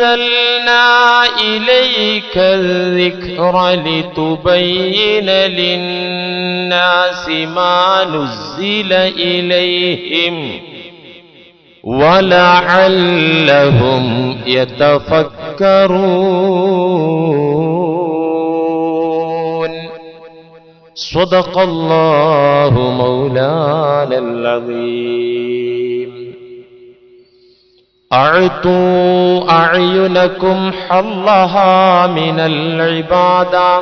وأنزلنا إليك الذكر لتبين للناس ما نزل إليهم ولعلهم يتفكرون. صدق الله مولانا العظيم. أعطوا أعينكم حظها من العبادة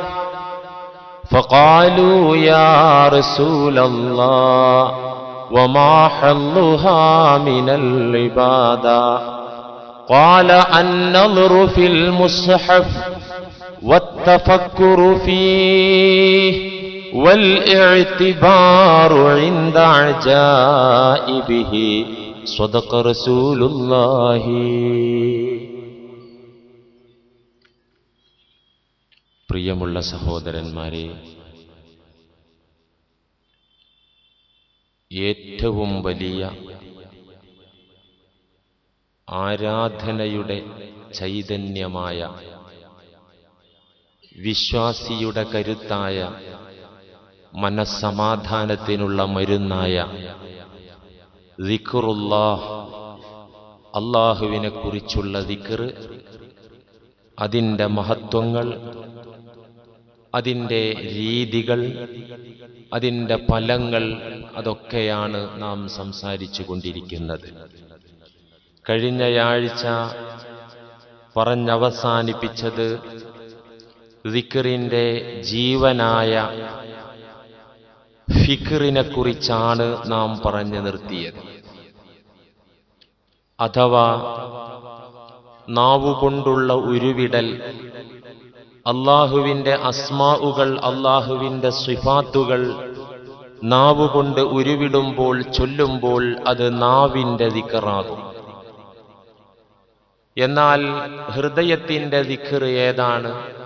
فقالوا يا رسول الله وما حظها من العبادة قال النظر في المصحف والتفكر فيه والإعتبار عند عجائبه. صدق رسول الله പ്രിയമുള്ള സഹോദരന്മാരെ ഏറ്റവും വലിയ ആരാധനയുടെ ചൈതന്യമായ വിശ്വാസിയുടെ കരുത്തായ മനസ്സമാധാനത്തിനുള്ള മരുന്നായ ദിക്റുല്ലാഹ് അള്ളാഹുവിനെ കുറിച്ചുള്ള ദിക്റ് അതിന്റെ മഹത്വങ്ങൾ അതിന്റെ രീതികൾ അതിന്റെ ഫലങ്ങൾ അതൊക്കെയാണ് നാം സംസാരിച്ചു കൊണ്ടിരിക്കുന്നത്. കഴിഞ്ഞയാഴ്ച പറഞ്ഞവസാനിപ്പിച്ചത് ദിക്കറിന്റെ ജീവനായ ഫിക്കറിനെ കുറിച്ചാണ് നാം പറഞ്ഞു നിർത്തിയത്. അഥവാ നാവുകൊണ്ടുള്ള ഉരുവിടൽ. അള്ളാഹുവിന്റെ അസ്മാവുകൾ അള്ളാഹുവിന്റെ സിഫാത്തുകൾ നാവുകൊണ്ട് ഉരുവിടുമ്പോൾ ചൊല്ലുമ്പോൾ അത് നാവിന്റെ ദിക്കറാകും. എന്നാൽ ഹൃദയത്തിന്റെ ദിക്കർ ഏതാണ്?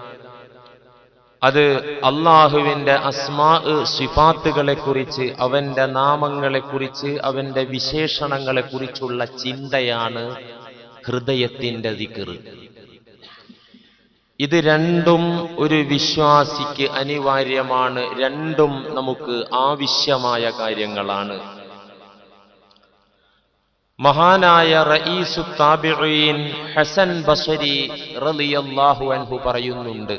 അത് അള്ളാഹുവിന്റെ അസ്മാ സിഫാത്തുകളെക്കുറിച്ച് അവന്റെ നാമങ്ങളെക്കുറിച്ച് അവന്റെ വിശേഷണങ്ങളെക്കുറിച്ചുള്ള ചിന്തയാണ് ഹൃദയത്തിന്റെ ദിക്കർ ഇത് രണ്ടും ഒരു വിശ്വാസിക്ക് അനിവാര്യമാണ് രണ്ടും നമുക്ക് ആവശ്യമായ കാര്യങ്ങളാണ്. മഹാനായ റഈസു താബിഈൻ ഹസൻ ബസരി റളിയല്ലാഹു അൻഹു പറയുന്നുണ്ട്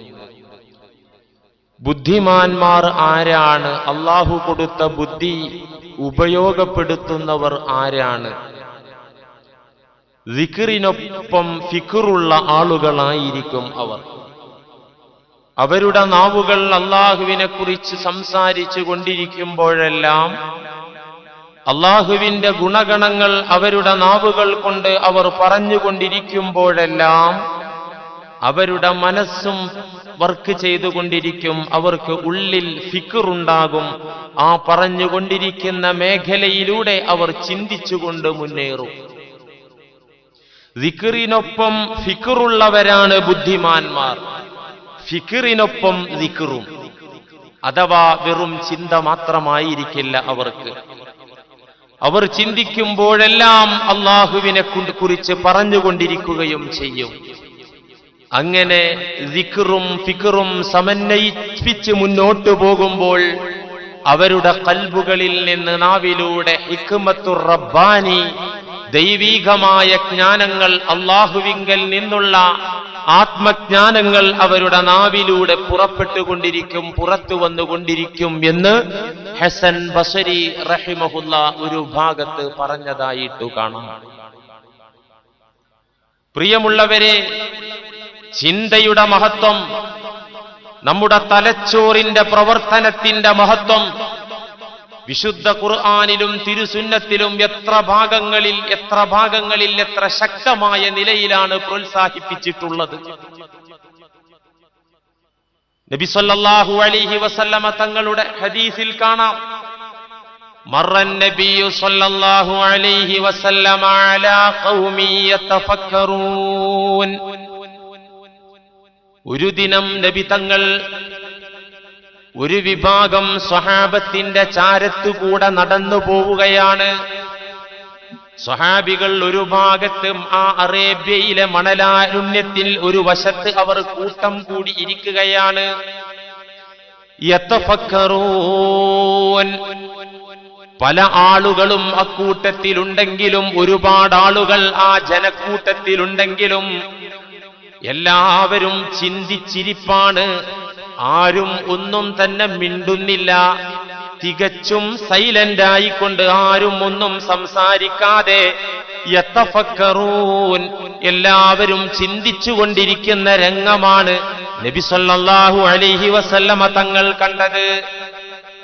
ബുദ്ധിമാന്മാർ ആരാണ്? അള്ളാഹു കൊടുത്ത ബുദ്ധി ഉപയോഗപ്പെടുത്തുന്നവർ ആരാണ്? ദിക്റിനൊപ്പം ഫിക്കറുള്ള ആളുകളായിരിക്കും അവർ. അവരുടെ നാവുകൾ അള്ളാഹുവിനെ കുറിച്ച് സംസാരിച്ചു കൊണ്ടിരിക്കുമ്പോഴെല്ലാം അള്ളാഹുവിന്റെ ഗുണഗണങ്ങൾ അവരുടെ നാവുകൾ കൊണ്ട് അവർ പറഞ്ഞുകൊണ്ടിരിക്കുമ്പോഴെല്ലാം അവരുടെ മനസ്സും വർക്ക് ചെയ്തുകൊണ്ടിരിക്കും. അവർക്ക് ഉള്ളിൽ ഫിക്കറുണ്ടാകും ആ പറഞ്ഞുകൊണ്ടിരിക്കുന്ന മേഖലയിലൂടെ അവർ ചിന്തിച്ചുകൊണ്ട് മുന്നേറും. ദിക്കറിനൊപ്പം ഫിക്കറുള്ളവരാണ് ബുദ്ധിമാന്മാർ. ഫിക്കറിനൊപ്പം ദിക്കറും അഥവാ വെറും ചിന്ത മാത്രമായിരിക്കില്ല അവർക്ക്. അവർ ചിന്തിക്കുമ്പോഴെല്ലാം അള്ളാഹുവിനെ കുറിച്ച് പറഞ്ഞുകൊണ്ടിരിക്കുകയും ചെയ്യും. അങ്ങനെ ദിക്റും ഫിക്കറും സമന്വയിപ്പിച്ച് മുന്നോട്ടു പോകുമ്പോൾ അവരുടെ കൽബുകളിൽ നിന്ന് നാവിലൂടെ ഹിക്മത്തുർ റബ്ബാനി ദൈവീകമായ ജ്ഞാനങ്ങൾ അള്ളാഹുവിങ്കൽ നിന്നുള്ള ആത്മജ്ഞാനങ്ങൾ അവരുടെ നാവിലൂടെ പുറപ്പെട്ടുകൊണ്ടിരിക്കും പുറത്തു വന്നുകൊണ്ടിരിക്കും എന്ന് ഹസൻ ബസരി റഹിമഹുല്ല ഒരു ഭാഗത്ത് പറഞ്ഞതായിട്ടു കാണാം. പ്രിയമുള്ളവരെ ചിന്തയുടെ മഹത്വം നമ്മുടെ തലച്ചോറിന്റെ പ്രവർത്തനത്തിന്റെ മഹത്വം വിശുദ്ധ ഖുർആാനിലും തിരുസുന്നത്തിലും എത്ര ഭാഗങ്ങളിൽ എത്ര ഭാഗങ്ങളിൽ എത്ര ശക്തമായ നിലയിലാണ് പ്രോത്സാഹിപ്പിച്ചിട്ടുള്ളത് നബി സല്ലല്ലാഹു അലൈഹി വസല്ലമ തങ്ങളുടെ ഹദീസിൽ കാണാം مر النبي صلى الله عليه وسلم على قوم يتفكرون ഒരു ദിനം നബി തങ്ങൾ ഒരു വിഭാഗം സ്വഹാബത്തിന്റെ ചാരത്തുകൂടെ നടന്നു പോവുകയാണ്. സ്വഹാബികൾ ഒരു ഭാഗത്ത് ആ അറേബ്യയിലെ മണലാരുണ്യത്തിൽ ഒരു വശത്ത് അവർ കൂട്ടം കൂടി ഇരിക്കുകയാണ്. പല ആളുകളും അക്കൂട്ടത്തിലുണ്ടെങ്കിലും ഒരുപാട് ആളുകൾ ആ ജനക്കൂട്ടത്തിലുണ്ടെങ്കിലും എല്ലാവരും ചിന്തിച്ചിരിപ്പാണ്. ആരും ഒന്നും തന്നെ മിണ്ടുന്നില്ല. തികച്ചും സൈലന്റ് ആയിക്കൊണ്ട് ആരും ഒന്നും സംസാരിക്കാതെ യത്തഫക്കറൂൻ എല്ലാവരും ചിന്തിച്ചുകൊണ്ടിരിക്കുന്ന രംഗമാണ് നബിസൊല്ലാഹു അലിഹി വസല്ലമ തങ്ങൾ കണ്ടത്.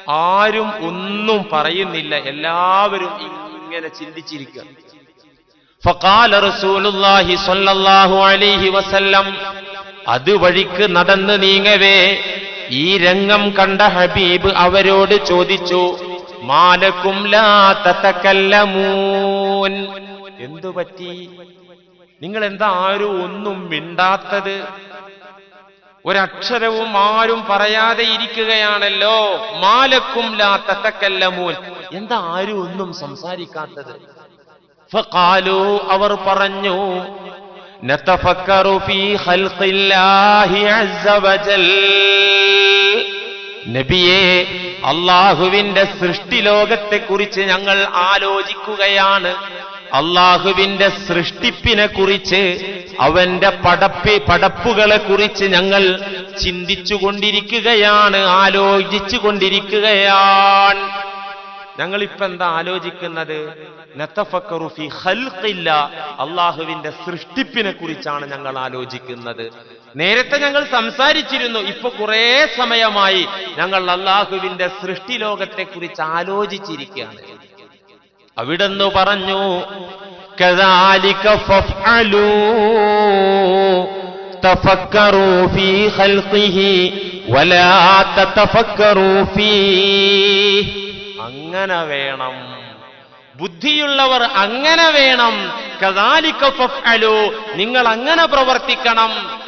ആരും ഒന്നും പറയുന്നില്ല. എല്ലാവരും ഇങ്ങനെ ചിന്തിച്ചിരിക്കുക. ഫഖാല റസൂലുള്ളാഹി സ്വല്ലല്ലാഹു അലൈഹി വസല്ലം അതുവഴിക്ക് നടന്ന് നീങ്ങവേ. ഈ രംഗം കണ്ട ഹബീബ് അവരോട് ചോദിച്ചു മാലക്കും ലാ തതകല്ലമൂൻ. എന്തു പറ്റി? നിങ്ങൾ എന്താ ആരും ഒന്നും മിണ്ടാത്തത്? ഒരക്ഷരവും ആരും പറയാതെ ഇരിക്കുകയാണല്ലോ. മാലക്കും ലാ തതകല്ലമൂൻ. എന്താ ആരും ഒന്നും സംസാരിക്കാത്തത്? ഫഖാലു അവർ പറഞ്ഞു നബിയെ അള്ളാഹുവിന്റെ സൃഷ്ടിലോകത്തെക്കുറിച്ച് ഞങ്ങൾ ആലോചിക്കുകയാണ്. അള്ളാഹുവിന്റെ സൃഷ്ടിപ്പിനെ കുറിച്ച് അവന്റെ പടപ്പി പടപ്പുകളെ കുറിച്ച് ഞങ്ങൾ ചിന്തിച്ചുകൊണ്ടിരിക്കുകയാണ് ആലോചിച്ചു കൊണ്ടിരിക്കുകയാണ് ഞങ്ങൾ ഇപ്പൊ എന്താ ആലോചിക്കുന്നത് നത്തഫക്കറു ഫി ഖൽഖില്ല അള്ളാഹുവിന്റെ സൃഷ്ടിപ്പിനെ കുറിച്ചാണ് ഞങ്ങൾ ആലോചിക്കുന്നത് നേരത്തെ ഞങ്ങൾ സംസാരിച്ചിരുന്നു ഇപ്പൊ കുറേ സമയമായി ഞങ്ങൾ അള്ളാഹുവിന്റെ സൃഷ്ടി ലോകത്തെ കുറിച്ച് ആലോചിച്ചിരിക്കുകയാണ് അവിടെന്ന് പറഞ്ഞു كذلك فافعلوا تفكروا في خلقه ولا تتفكروا فيه അങ്ങനെ വേണം. ബുദ്ധിയുള്ളവർ അങ്ങനെ വേണം. കദാലിക ഫഫ്അലു നിങ്ങൾ അങ്ങനെ പ്രവർത്തിക്കണം.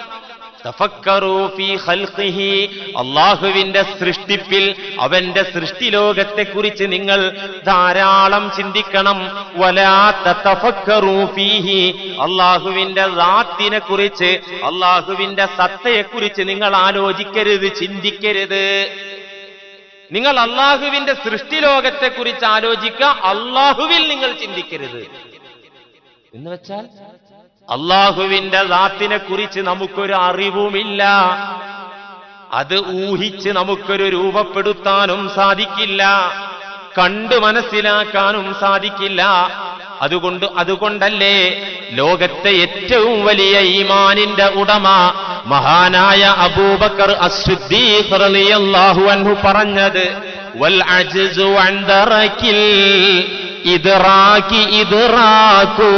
അള്ളാഹുവിന്റെ സൃഷ്ടിപ്പിൽ അവന്റെ സൃഷ്ടിലോകത്തെ കുറിച്ച് നിങ്ങൾ ധാരാളം ചിന്തിക്കണം. വലാ തതഫക്കറൂ ഫീഹി അള്ളാഹുവിന്റെ ദാത്തിനെ കുറിച്ച് അള്ളാഹുവിന്റെ സത്തയെ കുറിച്ച് നിങ്ങൾ ആലോചിക്കരുത് ചിന്തിക്കരുത്. നിങ്ങൾ അള്ളാഹുവിന്റെ സൃഷ്ടിലോകത്തെ കുറിച്ച് ആലോചിക്കുക. അള്ളാഹുവിൽ നിങ്ങൾ ചിന്തിക്കരുത്. എന്ന് വെച്ചാൽ അള്ളാഹുവിന്റെ ദാത്തിനെ കുറിച്ച് നമുക്കൊരു അറിവുമില്ല. അത് ഊഹിച്ച് നമുക്കൊരു രൂപപ്പെടുത്താനും സാധിക്കില്ല. കണ്ടു മനസ്സിലാക്കാനും സാധിക്കില്ല. അതുകൊണ്ട് അതുകൊണ്ടല്ലേ ലോകത്തെ ഏറ്റവും വലിയ ഈമാനിന്റെ ഉടമ മഹാനായ അബൂബക്കർ അൻഹു പറഞ്ഞത് വൽ അജ്സു അൻ ദറകിൽ ഇദ്റാകി ഇദ്റാകു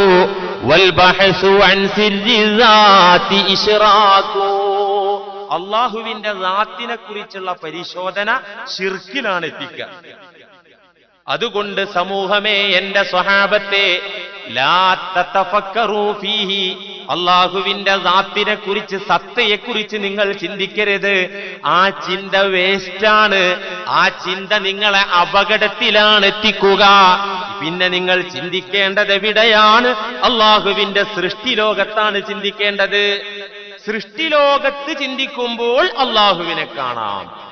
വൽ ബഹസു അൻ സിർരി ദാതി ഇശ്റാകു അള്ളാഹുവിന്റെ നാത്തിനെ കുറിച്ചുള്ള പരിശോധന ഷിർക്കിലാണ് എത്തിക്കുക. അതുകൊണ്ട് സമൂഹമേ എന്റെ സ്വഹാബത്തെ അള്ളാഹുവിന്റെ ദാത്തിനെ കുറിച്ച് സത്തയെ കുറിച്ച് നിങ്ങൾ ചിന്തിക്കരുത്. ആ ചിന്ത വേസ്റ്റാണ്. ആ ചിന്ത നിങ്ങളെ അപകടത്തിലാണ് എത്തിക്കുക പിന്നെ നിങ്ങൾ ചിന്തിക്കേണ്ടത് എവിടെയാണ്? അള്ളാഹുവിന്റെ സൃഷ്ടി ലോകത്താണ് ചിന്തിക്കേണ്ടത്. സൃഷ്ടിലോകത്ത് ചിന്തിക്കുമ്പോൾ അള്ളാഹുവിനെ കാണാം.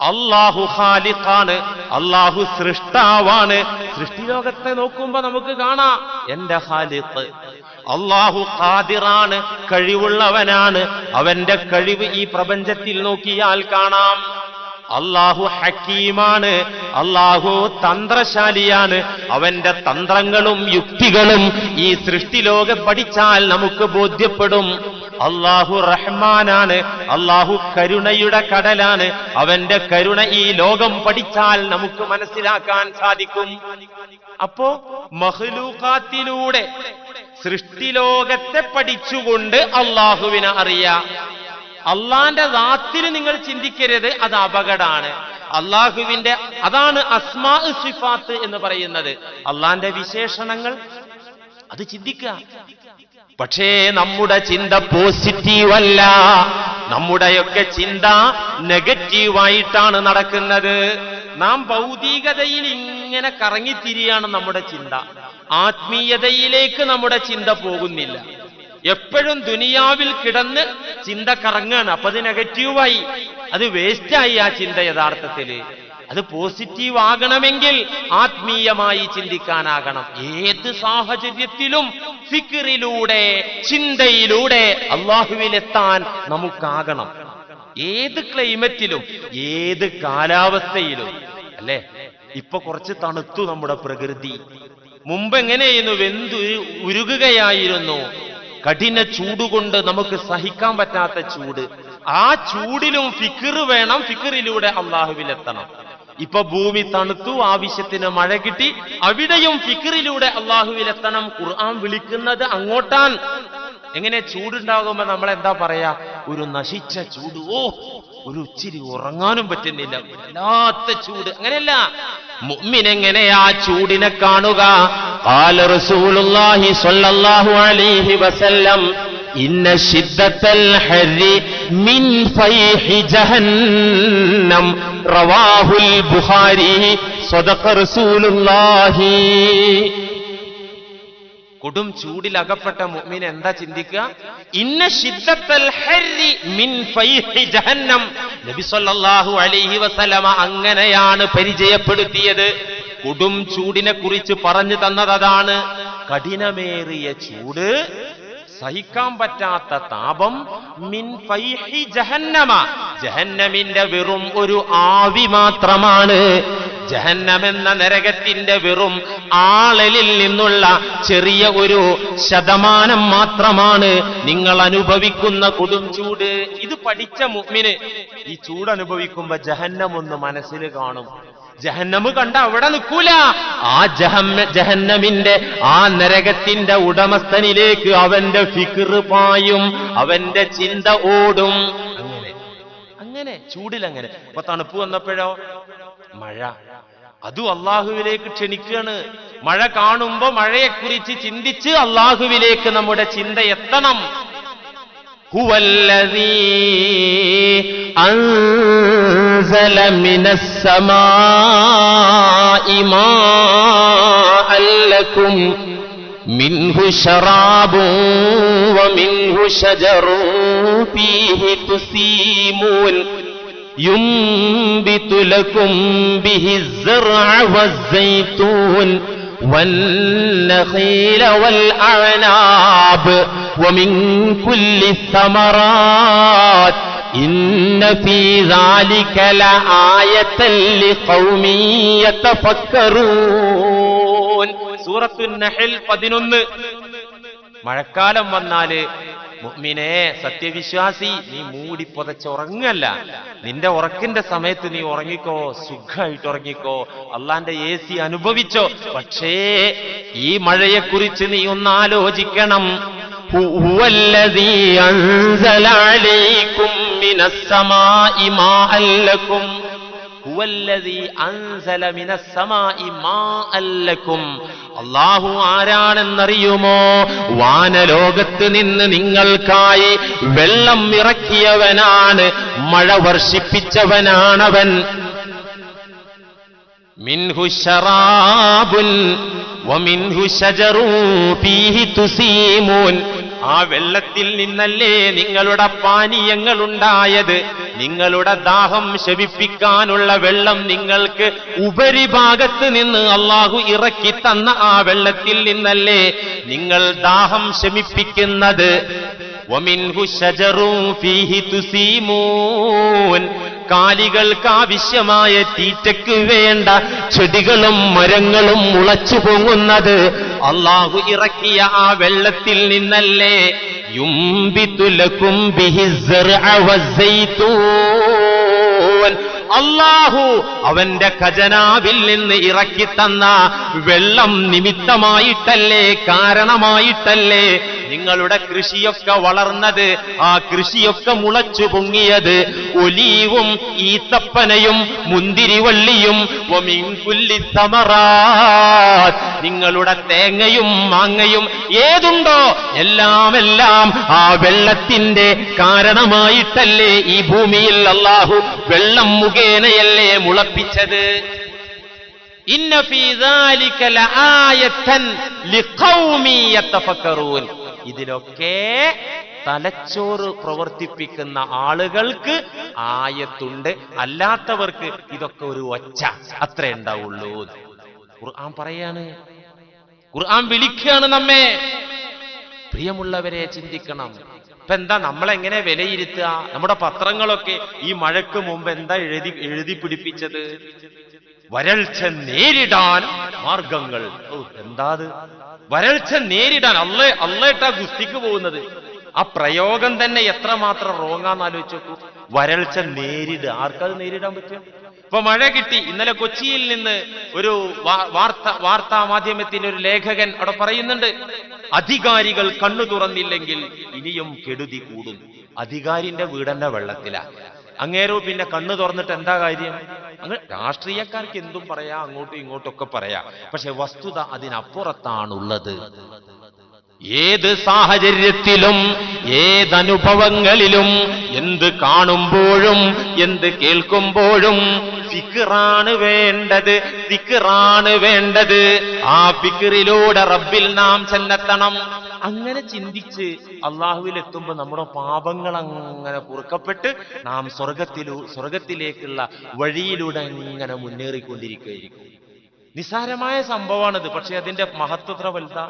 അള്ളാഹു ഖാലിഖാണ്. അള്ളാഹു സൃഷ്ടാവാണ്. സൃഷ്ടി ലോകത്തെ നോക്കുമ്പോ നമുക്ക് കാണാം എന്റെ ഖാലിഖ്. അള്ളാഹു ഖാദിറാണ് കഴിവുള്ളവനാണ്. അവന്റെ കഴിവ് ഈ പ്രപഞ്ചത്തിൽ നോക്കിയാൽ കാണാം. അള്ളാഹു ഹക്കീമാണ് അള്ളാഹു തന്ത്രശാലിയാണ്. അവന്റെ തന്ത്രങ്ങളും യുക്തികളും ഈ സൃഷ്ടിലോകം പഠിച്ചാൽ നമുക്ക് ബോധ്യപ്പെടും. അള്ളാഹു റഹ്മാനാണ് അള്ളാഹു കരുണയുടെ കടലാണ്. അവന്റെ കരുണ ഈ ലോകം പഠിച്ചാൽ നമുക്ക് മനസ്സിലാക്കാൻ സാധിക്കും. അപ്പോ മഹ്ലൂക്കാത്തിലൂടെ സൃഷ്ടിലോകത്തെ പഠിച്ചുകൊണ്ട് അള്ളാഹുവിനെ അറിയാം. അള്ളാന്റെ റാത്തിൽ നിങ്ങൾ ചിന്തിക്കരുത് അത് അപകടമാണ് അള്ളാഹുവിന്റെ അതാണ് അസ്മാ സിഫാത്ത് എന്ന് പറയുന്നത്. അള്ളാന്റെ വിശേഷണങ്ങൾ അത് ചിന്തിക്കുക. പക്ഷേ നമ്മുടെ ചിന്ത പോസിറ്റീവ് അല്ല നമ്മുടെയൊക്കെ ചിന്ത നെഗറ്റീവായിട്ടാണ് നടക്കുന്നത്. നാം ഭൗതികതയിൽ ഇങ്ങനെ കറങ്ങിത്തിരിയാണ് നമ്മുടെ ചിന്ത. ആത്മീയതയിലേക്ക് നമ്മുടെ ചിന്ത പോകുന്നില്ല. എപ്പോഴും ദുനിയാവിൽ കിടന്ന് ചിന്ത കറങ്ങാണ്. അപ്പൊ അത് നെഗറ്റീവായി അത് വേസ്റ്റായി ആ ചിന്ത യഥാർത്ഥത്തിൽ. അത് പോസിറ്റീവ് ആകണമെങ്കിൽ ആത്മീയമായി ചിന്തിക്കാനാകണം. ഏത് സാഹചര്യത്തിലും ഫിക്കറിലൂടെ ചിന്തയിലൂടെ അള്ളാഹുവിലെത്താൻ നമുക്കാകണം. ഏത് ക്ലൈമറ്റിലും ഏത് കാലാവസ്ഥയിലും അല്ലേ? ഇപ്പൊ കുറച്ച് തണുത്തു നമ്മുടെ പ്രകൃതി. മുമ്പ് എങ്ങനെയായിരുന്നു? വെന്തു ഉരുകുകയായിരുന്നു. കഠിന ചൂടുകൊണ്ട് നമുക്ക് സഹിക്കാൻ പറ്റാത്ത ചൂട്. ആ ചൂടിലും ഫിക്കർ വേണം ഫിക്കറിലൂടെ അള്ളാഹുവിലെത്തണം. ഇപ്പൊ ഭൂമി തണുത്തു ആവശ്യത്തിന് മഴ കിട്ടി അവിടെയും ഫിക്കറിലൂടെ അള്ളാഹുവിലെത്തണം. ഖുർആൻ വിളിക്കുന്നത് അങ്ങോട്ടാൻ എങ്ങനെ ചൂടുണ്ടാകുമ്പോ നമ്മൾ എന്താ പറയാ ഒരു നശിച്ച ചൂട് ഓ ഒരു ഇച്ചിരി ഉറങ്ങാനും പറ്റുന്നില്ല വല്ലാത്ത ചൂട് അങ്ങനെയല്ല മുഅ്മിൻ എങ്ങനെ ആ ചൂടിനെ കാണുക قال رسول الله صلى الله عليه وسلم إن شدة الحر من فيح جهنم رواه البخاري صدق رسول الله കൊടും ചൂടിൽ അകപ്പെട്ട മുഅ്മിൻ എന്താ ചിന്തിക്കുക? ഇന്ന ഹർരി മിൻ ജഹന്നം. നബി സല്ലല്ലാഹു അലൈഹി വസല്ലമ അങ്ങനെയാണ് പരിചയപ്പെടുത്തിയത്. കൊടും ചൂടിനെ കുറിച്ച് പറഞ്ഞു തന്നത് അതാണ്. കഠിനമേറിയ ചൂട് സഹിക്കാൻ പറ്റാത്ത താപം മിൻ ജഹന്നമ. ജഹന്നമിന്റെ വെറും ഒരു ആവി മാത്രമാണ്. ജഹന്നമെന്ന നരകത്തിന്റെ വെറും ആളലിൽ നിന്നുള്ള ചെറിയ ഒരു ശതമാനം മാത്രമാണ് നിങ്ങൾ അനുഭവിക്കുന്ന കൊടും ചൂട്. ഇത് പഠിച്ച മുഹ്മിന് ഈ ചൂട് അനുഭവിക്കുമ്പോ ജഹന്നം ഒന്ന് മനസ്സിൽ കാണും. ജഹന്നമ് കണ്ട അവിടെ നിൽക്കൂല. ആ ജഹമ്മ ജഹന്നമിന്റെ ആ നരകത്തിന്റെ ഉടമസ്ഥനിലേക്ക് അവന്റെ ഫിക്ർ പായും അവന്റെ ചിന്ത ഓടും. അങ്ങനെ. അങ്ങനെ. ചൂടിൽ അങ്ങനെ ഇപ്പൊ തണുപ്പ് വന്നപ്പോഴോ? മഴ അതും അള്ളാഹുവിലേക്ക് ക്ഷണിക്കുകയാണ് മഴ കാണുമ്പോ മഴയെക്കുറിച്ച് ചിന്തിച്ച് അള്ളാഹുവിലേക്ക് നമ്മുടെ ചിന്ത എത്തണം هو الذي أنزل من السماء ماء لكم منه شراب ومنه شجر فيه تسيمون ينبت لكم به الزرع والزيتون والنخيل والأعناب ومن كل الثمرات إن في ذلك لآية لقوم يتفكرون സൂറത്തു നഹൽ പതിനൊന്ന് മഴക്കാലം വന്നാല് മുഅ്മിനേ സത്യവിശ്വാസി നീ മൂടി പുതച്ചുറങ്ങല്ല നിന്റെ ഉറക്കിന്റെ സമയത്ത് നീ ഉറങ്ങിക്കോ സുഖമായിട്ട് ഉറങ്ങിക്കോ. അള്ളാന്റെ എ സി അനുഭവിച്ചോ. പക്ഷേ ഈ മഴയെക്കുറിച്ച് നീ ഒന്ന് ആലോചിക്കണം ും. അൻസല അല്ലക്കും അള്ളാഹു ആരാണെന്നറിയുമോ? വാനലോകത്ത് നിന്ന് നിങ്ങൾക്കായി വെള്ളം ഇറക്കിയവനാണ് മഴ വർഷിപ്പിച്ചവനാണവൻ. ആ വെള്ളത്തിൽ നിന്നല്ലേ നിങ്ങളുടെ പാനീയങ്ങൾ ഉണ്ടായത് നിങ്ങളുടെ ദാഹം ശമിപ്പിക്കാനുള്ള വെള്ളം നിങ്ങൾക്ക് ഉപരിഭാഗത്ത് നിന്ന് അള്ളാഹു ഇറക്കി തന്ന ആ വെള്ളത്തിൽ നിന്നല്ലേ നിങ്ങൾ ദാഹം ശമിപ്പിക്കുന്നത്? കാലികൾക്ക് ആവശ്യമായ തീറ്റയ്ക്ക് വേണ്ട ചെടികളും മരങ്ങളും മുളച്ചു പൊങ്ങുന്നത് അള്ളാഹു ഇറക്കിയ ആ വെള്ളത്തിൽ നിന്നല്ലേ? ينبت لكم به الزرع والزيتون. അള്ളാഹു അവന്റെ ഖജനാവിൽ നിന്ന് ഇറക്കി തന്ന വെള്ളം നിമിത്തമായിട്ടല്ലേ കാരണമായിട്ടല്ലേ നിങ്ങളുടെ കൃഷിയൊക്കെ വളർന്നത് ആ കൃഷിയൊക്കെ മുളച്ചു പൊങ്ങിയത് ഒലീവും ഈത്തപ്പനയും മുന്തിരിവള്ളിയും. നിങ്ങളുടെ തേങ്ങയും മാങ്ങയും ഏതുണ്ടോ എല്ലാം എല്ലാം ആ വെള്ളത്തിന്റെ കാരണമായിട്ടല്ലേ ഈ ഭൂമിയിൽ അള്ളാഹു വെള്ളം മുഖേനയല്ലേ മുളപ്പിച്ചത്? ഇതിലൊക്കെ തലച്ചോറ് പ്രവർത്തിപ്പിക്കുന്ന ആളുകൾക്ക് ആയത്തുണ്ട്. അല്ലാത്തവർക്ക് ഇതൊക്കെ ഒരു ഒച്ച. അത്രേ ഉണ്ടാവുള്ളൂ. ഖുർആൻ പറയാണ്. ഖുർആൻ വിളിക്കുകയാണ് നമ്മെ. പ്രിയമുള്ളവരെ ചിന്തിക്കണം. ഇപ്പൊ എന്താ നമ്മളെങ്ങനെ വിലയിരുത്തുക? നമ്മുടെ പത്രങ്ങളൊക്കെ ഈ മഴയ്ക്ക് മുമ്പ് എന്താ എഴുതി എഴുതി പിടിപ്പിച്ചത്? വരൾച്ച നേരിടാൻ മാർഗങ്ങൾ. എന്താ വരൾച്ച നേരിടാൻ അല്ല അല്ലേട്ടാ ഗുസ്തിക്ക് പോകുന്നത്. ആ പ്രയോഗം തന്നെ എത്രമാത്രം റോങ്ങാന്ന് ആലോചിച്ചു വരൾച്ച നേരിടുക ആർക്കത് നേരിടാൻ പറ്റും? ഇപ്പൊ മഴ കിട്ടി. ഇന്നലെ കൊച്ചിയിൽ നിന്ന് ഒരു വാർത്ത വാർത്താ മാധ്യമത്തിന്റെ ഒരു ലേഖകൻ അവിടെ പറയുന്നുണ്ട്. അധികാരികൾ കണ്ണു തുറന്നില്ലെങ്കിൽ ഇനിയും കെടുതി കൂടും. അധികാരിന്റെ വീടന്നെ വെള്ളത്തിലാ. അങ്ങേരോ പിന്നെ കണ്ണു തുറന്നിട്ട് എന്താ കാര്യം? അങ്ങ് രാഷ്ട്രീയക്കാർക്ക് എന്തും പറയാം അങ്ങോട്ടും ഇങ്ങോട്ടും ഒക്കെ പറയാം. പക്ഷെ വസ്തുത അതിനപ്പുറത്താണുള്ളത്. ഏത് സാഹചര്യത്തിലും ഏതനുഭവങ്ങളിലും എന്ത് കാണുമ്പോഴും എന്ത് കേൾക്കുമ്പോഴും ഫിക്റാണ് വേണ്ടത് ഫിക്റാണ് വേണ്ടത്. ആ ഫിക്റിലൂടെ റബ്ബിൽ നാം ചെന്നെത്തണം. അങ്ങനെ ചിന്തിച്ച് അള്ളാഹുവിൽ എത്തുമ്പോ നമ്മുടെ പാപങ്ങൾ അങ്ങനെ പൊറുക്കപ്പെട്ട് നാം സ്വർഗത്തിലൂ സ്വർഗത്തിലേക്കുള്ള വഴിയിലൂടെ ഇങ്ങനെ മുന്നേറിക്കൊണ്ടിരിക്കുകയായിരിക്കും. നിസാരമായ സംഭവമാണിത് പക്ഷെ അതിന്റെ മഹത്വത്ര വലുതാ.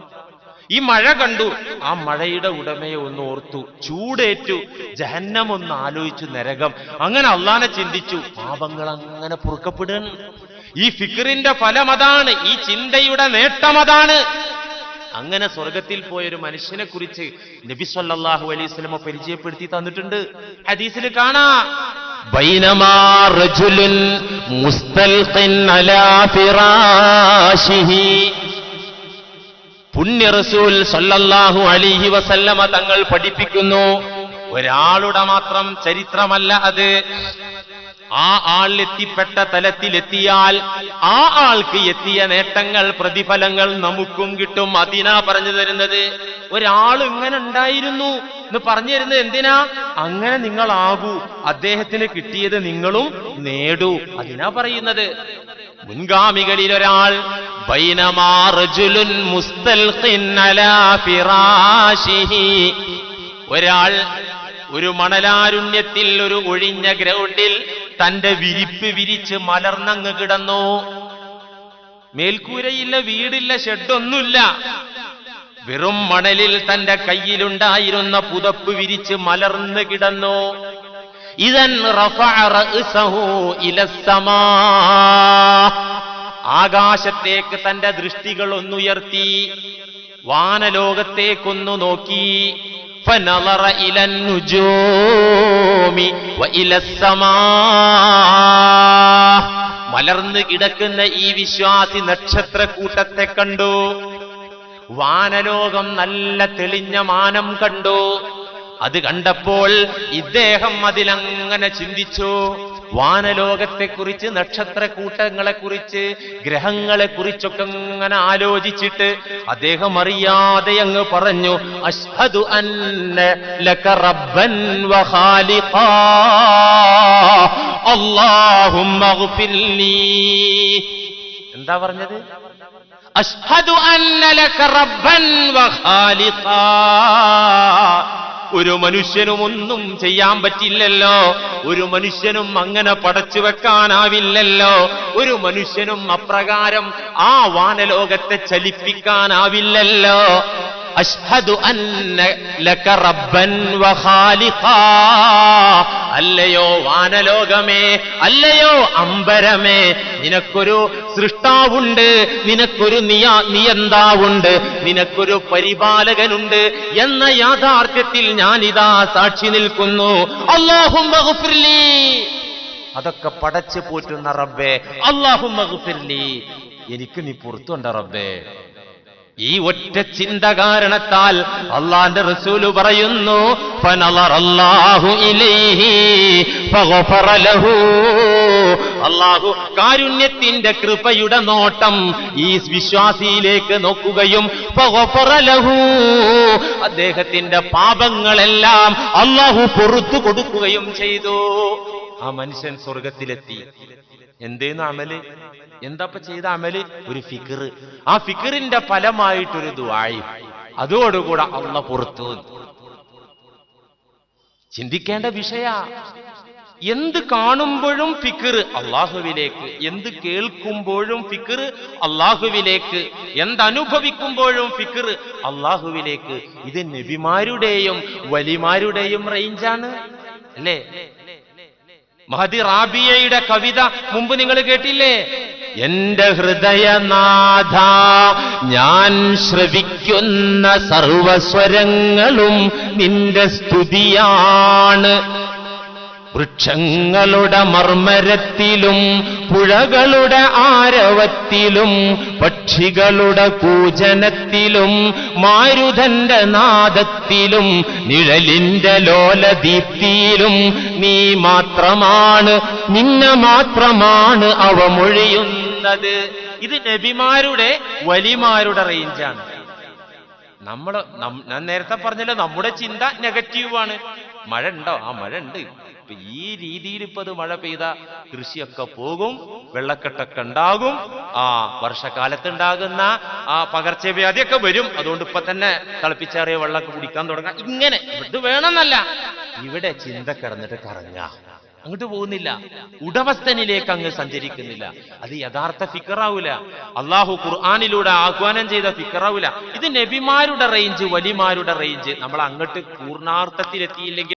ഈ മഴ കണ്ടു ആ മഴയുടെ ഉടമയെ ഒന്ന് ഓർത്തു ചൂടേറ്റു ജഹന്നം ഒന്ന് ആലോചിച്ചു നരകം അങ്ങനെ അള്ളാനെ ചിന്തിച്ചു പാപങ്ങൾ അങ്ങനെ പൊറുക്കപ്പെടുകയാണ് ഈ ഫിക്റിന്റെ ഫലം അതാണ് ഈ ചിന്തയുടെ നേട്ടം അതാണ് അങ്ങനെ സ്വർഗത്തിൽ പോയ ഒരു മനുഷ്യനെ കുറിച്ച് നബി സല്ലല്ലാഹു അലൈഹി വസല്ലമ പരിചയപ്പെടുത്തി തന്നിട്ടുണ്ട് ഹദീസിൽ കാണാ بينما رجل مستلق على فراشه പുണ്യ റസൂൽ സല്ലല്ലാഹു അലൈഹി വസല്ലമ തങ്ങൾ പഠിപ്പിക്കുന്നു. ഒരാളുടെ മാത്രം ചരിത്രമല്ല അത്. ആ ആളിലെത്തിപ്പെട്ട തലത്തിലെത്തിയാൽ ആ ആൾക്ക് എത്തിയ നേട്ടങ്ങൾ പ്രതിഫലങ്ങൾ നമുക്കും കിട്ടും. അതിനാ പറഞ്ഞു തരുന്നത് ഒരാൾ ഇങ്ങനെ ഉണ്ടായിരുന്നു എന്ന് പറഞ്ഞു തരുന്നത് എന്തിനാ? അങ്ങനെ നിങ്ങളാകൂ. അദ്ദേഹത്തിന് കിട്ടിയത് നിങ്ങളും നേടൂ. അതിനാ പറയുന്നത്. മുൻഗാമികളിൽ ഒരാൾ ഒരാൾ ഒരു മണലാരുണ്യത്തിൽ ഒരു ഒഴിഞ്ഞ ഗ്രൗണ്ടിൽ തന്റെ വിരിപ്പ് വിരിച്ച് മലർന്നങ്ങ് കിടന്നു. മേൽക്കൂരയില്ല വീടില്ല ഷെഡൊന്നുമില്ല. വെറും മണലിൽ തന്റെ കയ്യിലുണ്ടായിരുന്ന പുതപ്പ് വിരിച്ച് മലർന്ന് കിടന്നു. ഇതൻ റഫഅ റഅ്സഹു ഇലസ്സമാ ആകാശത്തേക്ക് തന്റെ ദൃഷ്ടികൾ ഒന്നുയർത്തി വാനലോകത്തേക്കൊന്നു നോക്കി فنظر إلى النجوم وإلى السماء മലർന്ന് കിടക്കുന്ന ഈ വിശ്വാസി നക്ഷത്രക്കൂട്ടത്തെ കണ്ടു വാനലോകം നല്ല തെളിഞ്ഞ മാനം കണ്ടു അത് കണ്ടപ്പോൾ ഇദ്ദേഹം അതിലങ്ങനെ ചിന്തിച്ചു. വാനലോകത്തെക്കുറിച്ച് നക്ഷത്രക്കൂട്ടങ്ങളെക്കുറിച്ച് കുറിച്ച് ഗ്രഹങ്ങളെ കുറിച്ചൊക്കെ അങ്ങനെ ആലോചിച്ചിട്ട് അദ്ദേഹം അറിയാതെ അങ്ങ് പറഞ്ഞു അഷ്ഹദു അന്ന ലക റബ്ബൻ വഖാലിഖാ അല്ലാഹുമ്മ ഗ്ഫിർലി. എന്താ പറഞ്ഞത്? അഷ്ഹദു അന്ന ലക റബ്ബൻ ഒരു മനുഷ്യനും ഒന്നും ചെയ്യാൻ പറ്റില്ലല്ലോ. ഒരു മനുഷ്യനും അങ്ങനെ പടച്ചു വെക്കാനാവില്ലല്ലോ. ഒരു മനുഷ്യനും അപ്രകാരം ആ വാനലോകത്തെ ചലിപ്പിക്കാനാവില്ലല്ലോ. അഷ്ഹദു അന്ന ലക റബ്ബൻ വഖാലിഖാ അല്ലയോ വാനലോകമേ അല്ലയോ അംബരമേ നിനക്കൊരു സൃഷ്ടാവുണ്ട് നിനക്കൊരു നിയ നിയന്താവുണ്ട് നിനക്കൊരു പരിപാലകനുണ്ട് എന്ന യാഥാർത്ഥ്യത്തിൽ ഞാനിതാ സാക്ഷി നിൽക്കുന്നു. ഗഫിർലി. അതൊക്കെ പടച്ചു പോറ്റുന്ന റബ്ബേ. അള്ളാഹും എനിക്ക് നീ പുറത്തുണ്ട റബ്ബേ? ഈ ഒറ്റ ചിന്ത കാരണത്താൽ അള്ളാന്റെ റസൂൽ പറയുന്നു. അള്ളാഹു കാരുണ്യത്തിന്റെ കൃപയുടെ നോട്ടം ഈ വിശ്വാസിയിലേക്ക് നോക്കുകയും. അദ്ദേഹത്തിന്റെ പാപങ്ങളെല്ലാം അള്ളാഹു പൊറത്തു കൊടുക്കുകയും ചെയ്തു ആ മനുഷ്യൻ സ്വർഗത്തിലെത്തി എന്തേന്ന് അമൽ? എന്താപ്പ ചെയ്ത അമൽ? ഒരു ഫിക്കർ ആ ഫിക്കറിന്റെ ഫലമായിട്ടൊരു ദുആയി. അതോടുകൂടെ അള്ള പുറത്തു ചിന്തിക്കേണ്ട വിഷയ. എന്ത് കാണുമ്പോഴും ഫിക്കർ അള്ളാഹുവിലേക്ക് എന്ത് കേൾക്കുമ്പോഴും ഫിക്കർ അള്ളാഹുവിലേക്ക് എന്തനുഭവിക്കുമ്പോഴും ഫിക്കർ അള്ളാഹുവിലേക്ക്. ഇത് നബിമാരുടെയും വലിമാരുടെയും റേഞ്ചാണ് അല്ലേ? മഹദി റാബിയയുടെ കവിത മുമ്പ് നിങ്ങൾ കേട്ടില്ലേ? എന്റെ ഹൃദയനാഥ ഞാൻ ശ്രവിക്കുന്ന സർവസ്വരങ്ങളും നിന്റെ സ്തുതിയാണ്. വൃക്ഷങ്ങളുടെ മർമ്മരത്തിലും പുഴകളുടെ ആരവത്തിലും പക്ഷികളുടെ കൂജനത്തിലും മാരുതന്റെ നാദത്തിലും നിഴലിന്റെ ലോലദീപ്തിയിലും നീ മാത്രമാണ് നിന്നെ മാത്രമാണ് അവ മൊഴിയുന്നത്. ഇത് നബിമാരുടെ വലിമാരുടെ റേഞ്ചാണ്. നമ്മൾ ഞാൻ നേരത്തെ പറഞ്ഞല്ലോ നമ്മുടെ ചിന്ത നെഗറ്റീവാണ് മഴ ഉണ്ടോ? ആ മഴ ഉണ്ട്. ഇപ്പൊ ഈ രീതിയിൽ ഇപ്പൊ അത് മഴ പെയ്ത കൃഷിയൊക്കെ പോകും വെള്ളക്കെട്ടൊക്കെ ഉണ്ടാകും ആ വർഷക്കാലത്തുണ്ടാകുന്ന ആ പകർച്ചവ്യാധിയൊക്കെ വരും. അതുകൊണ്ട് ഇപ്പൊ തന്നെ തിളപ്പിച്ചാറിയ വെള്ളമൊക്കെ കുടിക്കാൻ തുടങ്ങാം. ഇങ്ങനെ ഇത് വേണമെന്നല്ല. ഇവിടെ ചിന്ത കിടന്നിട്ട് കറങ്ങ അങ്ങോട്ട് പോകുന്നില്ല. ഉടമസ്ഥനിലേക്ക് അങ്ങ് സഞ്ചരിക്കുന്നില്ല. അത് യഥാർത്ഥ ഫിക്കറാവൂല. അള്ളാഹു ഖുർആാനിലൂടെ ആഹ്വാനം ചെയ്ത ഫിക്കറാവൂല. ഇത് നബിമാരുടെ റേഞ്ച് വലിമാരുടെ റേഞ്ച് നമ്മൾ അങ്ങോട്ട് പൂർണാർത്ഥത്തിലെത്തിയില്ലെങ്കിൽ